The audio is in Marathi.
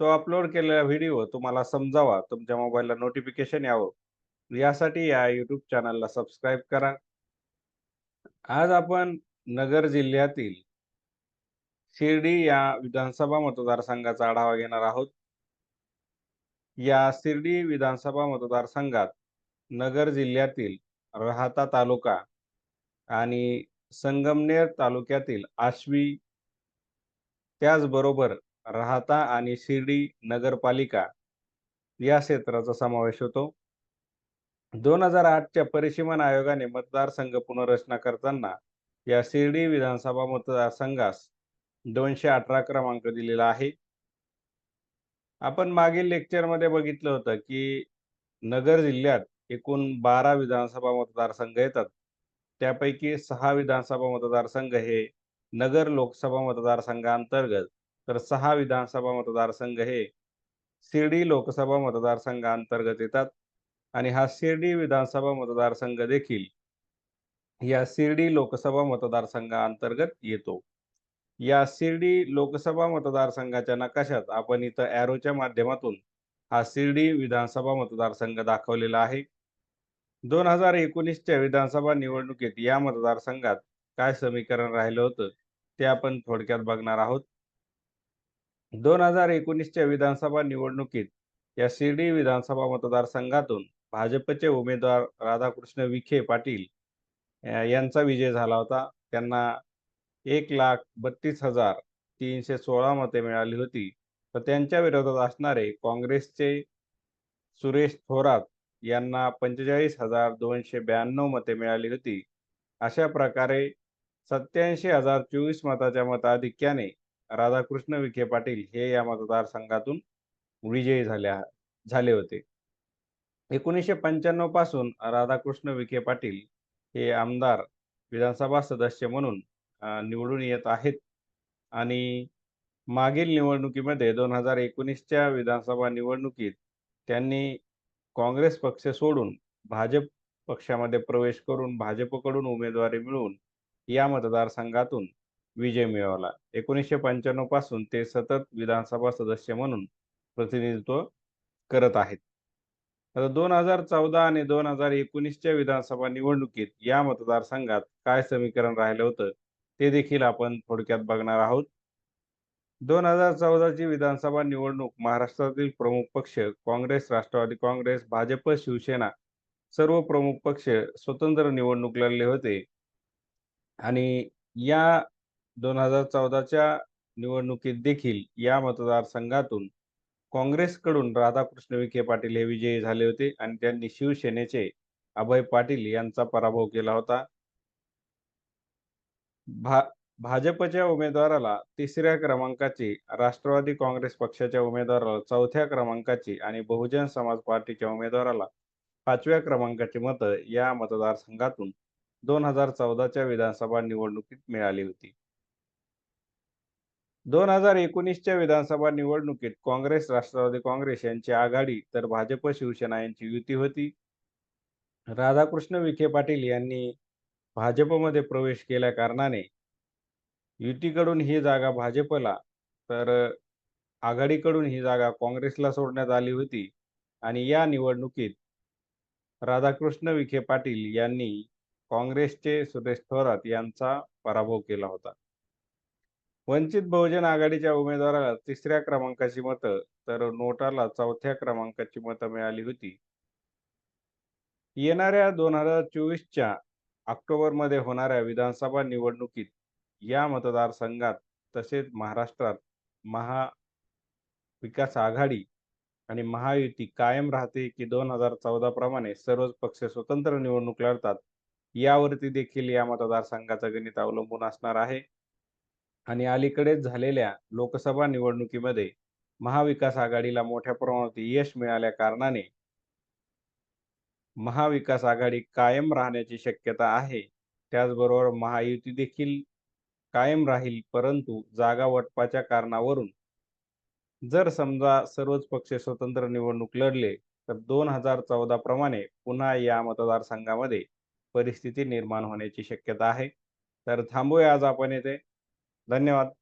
तो अपलोड केलेला व्हिडिओ तुम्हाला समजावा, तुमच्या मोबाईलला नोटिफिकेशन यावं, यासाठी या यूट्यूब चॅनलला सबस्क्राईब करा. आज आपण नगर जिल्ह्यातील शिर्डी या विधानसभा मतदारसंघाचा आढावा घेणार आहोत. या शिर्डी विधानसभा मतदारसंघात नगर जिल्ह्यातील राहता तालुका आणि संगमनेर तालुक्यातील आश्वी त्याचबरोबर राहता आणि शिर्डी नगरपालिका या क्षेत्राचा समावेश होतो. 2008च्या परिसीमन आयोगाने मतदारसंघ पुनर्रचना करताना या शिर्डी विधानसभा मतदारसंघास 218 क्रमांक दिलेला आहे. आपण मागील लेक्चरमध्ये बघितलं होतं, की नगर जिल्ह्यात एकूण 12 विधानसभा मतदारसंघ येतात. त्यापैकी सहा विधानसभा मतदारसंघ हे नगर लोकसभा मतदारसंघांतर्गत, तर सहा विधानसभा मतदारसंघ हे शिर्डी लोकसभा मतदारसंघांतर्गत येतात आणि हा शिर्डी विधानसभा मतदारसंघ देखील या शिर्डी लोकसभा मतदारसंघाअंतर्गत येतो. या शिर्डी लोकसभा मतदारसंघाच्या नकाशात आपण इथं ॲरोच्या माध्यमातून हा शिर्डी विधानसभा मतदारसंघ दाखवलेला आहे. 2019च्या विधानसभा निवडणुकीत या मतदारसंघात काय समीकरण राहिलं होतं, ते आपण थोडक्यात बघणार आहोत. 2019च्या विधानसभा निवडणुकीत या शिर्डी विधानसभा मतदारसंघातून भाजपचे उमेदवार राधाकृष्ण विखे पाटील यांचा विजय झाला होता. त्यांना 1,32,316 मते मिळाली होती. तर त्यांच्या विरोधात असणारे काँग्रेसचे सुरेश थोरात यांना 45,292 मते मिळाली होती. अशा प्रकारे 87,024 मताच्या मताधिक्याने राधाकृष्ण विखे पाटील हे या मतदारसंघातून विजयी झाल्या झाले होते. 1995 पासून राधाकृष्ण विखे पाटील हे आमदार, विधानसभा सदस्य म्हणून निवडून येत आहेत आणि मागील निवडणुकीमध्ये 2019च्या विधानसभा निवडणुकीत त्यांनी काँग्रेस पक्ष सोडून भाजप पक्षामध्ये प्रवेश करून भाजपकडून उमेदवारी मिळवून या मतदारसंघातून विजय मिळवला. 1995 पासून ते सतत विधानसभा सदस्य म्हणून प्रतिनिधित्व करत आहेत. आता 2014 आणि 2019च्या विधानसभा निवडणुकीत या मतदारसंघात काय समीकरण राहिलं होतं, ते देखील आपण थोडक्यात बघणार आहोत. 2014ची विधानसभा निवडणूक महाराष्ट्रातील प्रमुख पक्ष काँग्रेस, राष्ट्रवादी काँग्रेस, भाजप, शिवसेना सर्व प्रमुख पक्ष स्वतंत्र निवडणूक लढले होते आणि या 2014च्या निवडणुकीत देखील या मतदारसंघातून काँग्रेसकडून राधाकृष्ण विखे पाटील हे विजयी झाले होते आणि त्यांनी शिवसेनेचे अभय पाटील यांचा पराभव केला होता. भा भाजपच्या उमेदवाराला तिसऱ्या क्रमांकाची, राष्ट्रवादी काँग्रेस पक्षाच्या उमेदवाराला चौथ्या क्रमांकाची आणि बहुजन समाज पार्टीच्या उमेदवाराला पाचव्या क्रमांकाची मतं या मतदारसंघातून 2014च्या विधानसभा निवडणुकीत मिळाली होती. 2019च्या विधानसभा निवडणुकीत काँग्रेस, राष्ट्रवादी काँग्रेस यांची आघाडी तर भाजप, शिवसेना यांची युती होती. राधाकृष्ण विखे पाटील यांनी भाजपमध्ये प्रवेश केल्या कारणाने युतीकडून ही जागा भाजपला तर आघाडीकडून ही जागा काँग्रेसला सोडण्यात आली होती आणि या निवडणुकीत राधाकृष्ण विखे पाटील यांनी काँग्रेसचे सुरेश थोरात यांचा पराभव केला होता. वंचित बहुजन आघाडीच्या उमेदवाराला तिसऱ्या क्रमांकाची मतं तर नोटाला चौथ्या क्रमांकाची मतं मिळाली होती. येणाऱ्या 2024च्या ऑक्टोबरमध्ये होणाऱ्या विधानसभा निवडणुकीत या मतदारसंघात तसेच महाराष्ट्रात महाविकास आघाडी आणि महायुती कायम राहते की 2014 प्रमाणे सर्वच पक्ष स्वतंत्र निवडणूक लढतात, यावरती देखील या मतदारसंघाचं गणित अवलंबून असणार आहे. आणि अलीकडेच झालेल्या लोकसभा निवडणुकीमध्ये महाविकास आघाडीला मोठ्या प्रमाणात यश मिळाल्या कारणाने महाविकास आघाडी कायम राहण्याची शक्यता आहे. त्याचबरोबर महायुती देखील कायम राहील परंतु जागा वाटपाच्या कारणावरून जर समजा सर्वच पक्ष स्वतंत्र निवडणूक लढले तर दोन हजार चौदा प्रमाणे पुन्हा या मतदारसंघामध्ये परिस्थिती निर्माण होण्याची शक्यता आहे. तर थांबूया आज आपण येथे धन्यवाद.